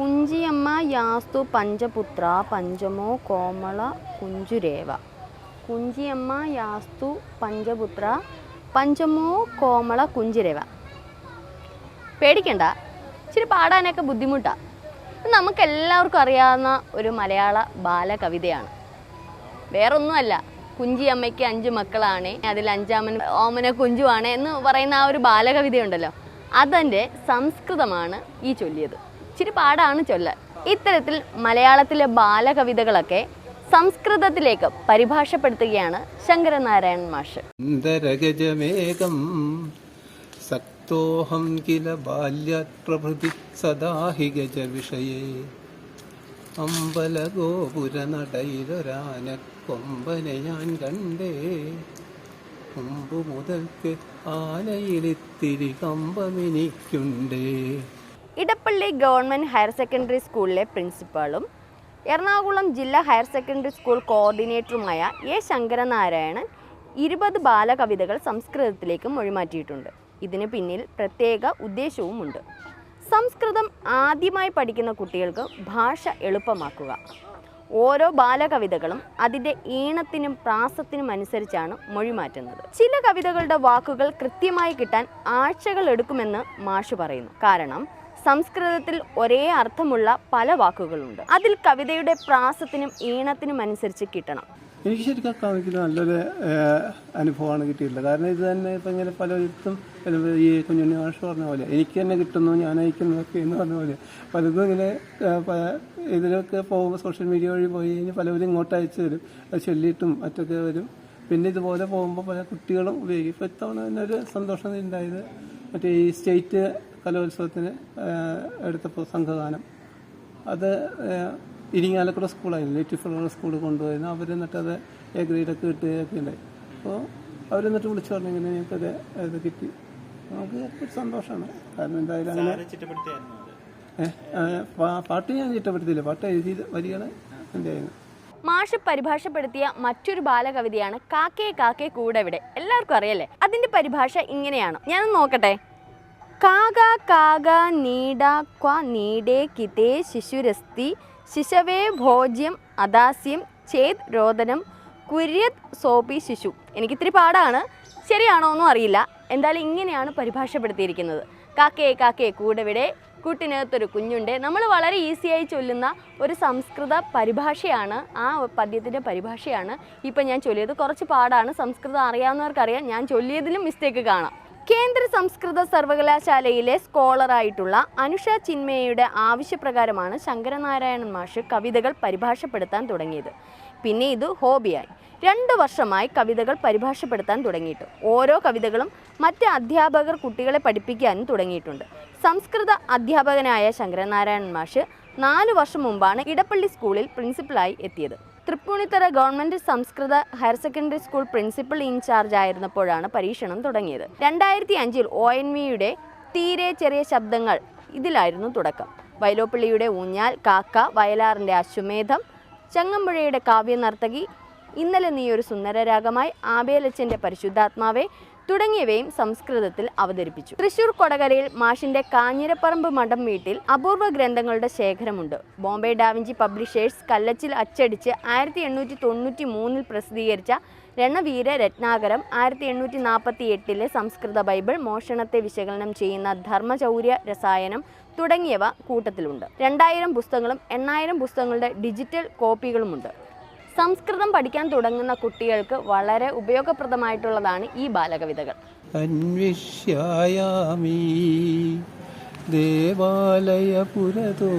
കുഞ്ചിയമ്മ യാസ്തു പഞ്ചപുത്ര പഞ്ചമോ കോമള കുഞ്ചുരേവ. കുഞ്ചിയമ്മ യാസ്തു പഞ്ചപുത്ര പഞ്ചമോ കോമള കുഞ്ചുരേവ. പേടിക്കണ്ട. ഇച്ചിരി പാടാനൊക്കെ ബുദ്ധിമുട്ടാണ് നമുക്ക് എല്ലാവർക്കും അറിയാവുന്ന ഒരു മലയാള ബാലകവിതയാണ്. വേറൊന്നുമല്ല. കുഞ്ചി അമ്മയ്ക്ക് അഞ്ച് മക്കളാണ്. അതിൽ അഞ്ചാമൻ ഓമന കുഞ്ചുവാണ് എന്ന് പറയുന്ന ആ ഒരു ബാലകവിതയുണ്ടല്ലോ. അതിന്റെ സംസ്കൃതമാണ് ഈ ചൊല്ലിയത്. ഇച്ചിരി പാടാണ് ചൊല്ലാൻ ഇത്തരത്തിൽ മലയാളത്തിലെ ബാലകവിതകളൊക്കെ സംസ്കൃതത്തിലേക്ക് പരിഭാഷപ്പെടുത്തുകയാണ് ശങ്കരനാരായണൻ മാഷ്. സക്തോഹം കില ബാല്യപ്രഭൃതി സദാഹി ഗജ വിഷയേ അമ്പലഗോപുര നടയിലൊരാന കൊമ്പനെ ഞാൻ കണ്ടേ. മുമ്പു മുതൽക്ക് ആനയിലിത്തിരി കമ്പമെനിക്കുണ്ടേ. ഇടപ്പള്ളി ഗവൺമെന്റ് ഹയർ സെക്കൻഡറി സ്കൂളിലെ പ്രിൻസിപ്പാളും എറണാകുളം ജില്ലാ ഹയർ സെക്കൻഡറി സ്കൂൾ കോർഡിനേറ്ററുമായ എ ശങ്കരനാരായണൻ ഇരുപത് ബാലകവിതകൾ സംസ്കൃതത്തിലേക്ക് മൊഴിമാറ്റിയിട്ടുണ്ട്. ഇതിന് പിന്നിൽ പ്രത്യേക ഉദ്ദേശവുമുണ്ട്. സംസ്കൃതം ആദ്യമായി പഠിക്കുന്ന കുട്ടികൾക്ക് ഭാഷ എളുപ്പമാക്കുക. ഓരോ ബാലകവിതകളും അതിന്റെ ഈണത്തിനും പ്രാസത്തിനും അനുസരിച്ചാണ് മൊഴിമാറ്റുന്നത്. ചില കവിതകളുടെ വാക്കുകൾ കൃത്യമായി കിട്ടാൻ ആഴ്ചകൾ എടുക്കുമെന്ന് മാഷ് പറയുന്നു. കാരണം സംസ്കൃതത്തിൽ ഒരേ അർത്ഥമുള്ള പല വാക്കുകളുണ്ട്. അതിൽ കവിതയുടെ പ്രാസത്തിനും ഈണത്തിനും അനുസരിച്ച് കിട്ടണം. എനിക്ക് ശരിക്കും കവിക്ക് നല്ലൊരു അനുഭവമാണ് കിട്ടിയിട്ടുള്ളത്. കാരണം ഇത് തന്നെ ഇപ്പം ഇങ്ങനെ പലയിടത്തും പല- ഈ കുഞ്ഞുണ്ണി മാഷ് പറഞ്ഞ പോലെ എനിക്ക് തന്നെ കിട്ടുന്നു ഞാൻ അയക്കുന്നതൊക്കെ എന്ന് പറഞ്ഞ പോലെ. പലതും ഇങ്ങനെ ഇതിലൊക്കെ പോകുമ്പോൾ സോഷ്യൽ മീഡിയ വഴി പോയി കഴിഞ്ഞാൽ പലവരും ഇങ്ങോട്ട് അയച്ചു തരും. അത് ചൊല്ലിയിട്ടും മറ്റൊക്കെ വരും. പിന്നെ ഇതുപോലെ പോകുമ്പോൾ പല കുട്ടികളും ഉപയോഗിക്കും. ഇപ്പോൾ ഇത്തവണ തന്നെ ഒരു സന്തോഷം ഉണ്ടായത് മറ്റേ ഈ സ്റ്റേറ്റ് കലോത്സവത്തിന് എടുത്തപ്പോൾ സംഘഗാനം. അത് ഇരിങ്ങാലക്കുട സ്കൂളായിരുന്നു. ലിറ്റിൽ ഫ്ലവർ സ്കൂൾ കൊണ്ടുപോയിരുന്നു. അവർ എന്നിട്ട് അത് എ ഗ്രേഡൊക്കെ കിട്ടുകയൊക്കെ ഉണ്ടായി. അപ്പോൾ അവർ എന്നിട്ട് വിളിച്ചു പറഞ്ഞു ഇങ്ങനെ ഞങ്ങൾക്കത് ഇത് കിട്ടി. നമുക്ക് ഒരു സന്തോഷമാണ്. കാരണം എന്തായാലും അങ്ങനെ പാട്ട് ഞാൻ ചിട്ടപ്പെടുത്തിയില്ല. പാട്ട് എഴുതി വരികയാണ് എന്റെ ആയിരുന്നു മാഷ് പരിഭാഷപ്പെടുത്തിയ മറ്റൊരു ബാലകവിതയാണ് കാക്കേ കാക്കേ കൂടെവിടെ. എല്ലാവർക്കും അറിയല്ലേ? അതിന്റെ പരിഭാഷ ഇങ്ങനെയാണ്. ഞാനൊന്ന് നോക്കട്ടെ. കാക കാക നീട ക്വ നീടേ കിതേ ശിശുരസ്തി ശിശവേ ഭോജ്യം അദാസ്യം ചേത് രോദനം കുര്യത് സോപി ശിശു. എനിക്കിത്തിരി പാടാണ്. ശരിയാണോ ഒന്നും അറിയില്ല. എന്തായാലും ഇങ്ങനെയാണ് പരിഭാഷപ്പെടുത്തിയിരിക്കുന്നത്. കാക്കേ കാക്കേ കൂടെവിടെ? കൂട്ടിനകത്തൊരു കുഞ്ഞുണ്ട്. നമ്മൾ വളരെ ഈസിയായി ചൊല്ലുന്ന ഒരു സംസ്കൃത പരിഭാഷയാണ്. ആ പദ്യത്തിന്റെ പരിഭാഷയാണ്. ഇപ്പം ഞാൻ ചൊല്ലിയത്. കുറച്ച് പാടാണ്. സംസ്കൃതം അറിയാവുന്നവർക്കറിയാം. ഞാൻ ചൊല്ലിയതിലും മിസ്റ്റേക്ക് കാണാം. കേന്ദ്ര സംസ്കൃത സർവകലാശാലയിലെ സ്കോളറായിട്ടുള്ള അനുഷ ചിന്മയയുടെ ആവശ്യപ്രകാരമാണ് ശങ്കരനാരായണൻ മാഷ് കവിതകൾ പരിഭാഷപ്പെടുത്താൻ തുടങ്ങിയത്. പിന്നെ ഇത് ഹോബിയായി. രണ്ട് വർഷമായി കവിതകൾ പരിഭാഷപ്പെടുത്താൻ തുടങ്ങിയിട്ട്. ഓരോ കവിതകളും മറ്റ് അധ്യാപകർ കുട്ടികളെ പഠിപ്പിക്കാനും തുടങ്ങിയിട്ടുണ്ട്. സംസ്കൃത അധ്യാപകനായ ശങ്കരനാരായണൻ മാഷ് നാല് വർഷം മുമ്പാണ് ഇടപ്പള്ളി സ്കൂളിൽ പ്രിൻസിപ്പളായി എത്തിയത്. തൃപ്പൂണിത്തറ ഗവൺമെന്റ് സംസ്കൃത higher secondary school principal incharge ആയിരുന്നപ്പോഴാണ് പരീക്ഷണം തുടങ്ങിയത്. രണ്ടായിരത്തി അഞ്ചിൽ ഒ എൻ വിയുടെ തീരെ ചെറിയ ശബ്ദങ്ങൾ ഇതിലായിരുന്നു തുടക്കം. വൈലോപ്പള്ളിയുടെ ഊഞ്ഞാൽ കാക്ക വയലാറിന്റെ അശ്വമേധം ചങ്ങമ്പുഴയുടെ കാവ്യനർത്തകി ഇന്നലെ നീ ഒരു സുന്ദരരാഗമായി ആബേലച്ചന്റെ പരിശുദ്ധാത്മാവെ തുടങ്ങിയവയും സംസ്കൃതത്തിൽ അവതരിപ്പിച്ചു. തൃശൂർ കൊടകരയിൽ മാഷിന്റെ കാഞ്ഞിരപ്പറമ്പ് മഠം വീട്ടിൽ അപൂർവ ഗ്രന്ഥങ്ങളുടെ ശേഖരമുണ്ട്. ബോംബെ ഡാവിഞ്ചി പബ്ലിഷേഴ്സ് കല്ലച്ചിൽ അച്ചടിച്ച് ആയിരത്തി എണ്ണൂറ്റി തൊണ്ണൂറ്റി മൂന്നിൽ പ്രസിദ്ധീകരിച്ച രണവീര രത്നാകരം ആയിരത്തി എണ്ണൂറ്റി നാൽപ്പത്തി എട്ടിലെ സംസ്കൃത ബൈബിൾ മോഷണത്തെ വിശകലനം ചെയ്യുന്ന ധർമ്മചൗര്യ രസായനം തുടങ്ങിയവ കൂട്ടത്തിലുണ്ട്. രണ്ടായിരം പുസ്തകങ്ങളും എണ്ണായിരം പുസ്തകങ്ങളുടെ ഡിജിറ്റൽ കോപ്പികളുമുണ്ട്. സംസ്കൃതം പഠിക്കാൻ തുടങ്ങുന്ന കുട്ടികൾക്ക് വളരെ ഉപയോഗപ്രദമായിട്ടുള്ളതാണ് ഈ ബാലകവിതകൾ. അന്വിഷ്യായാമി ദേവാലയപുരതോ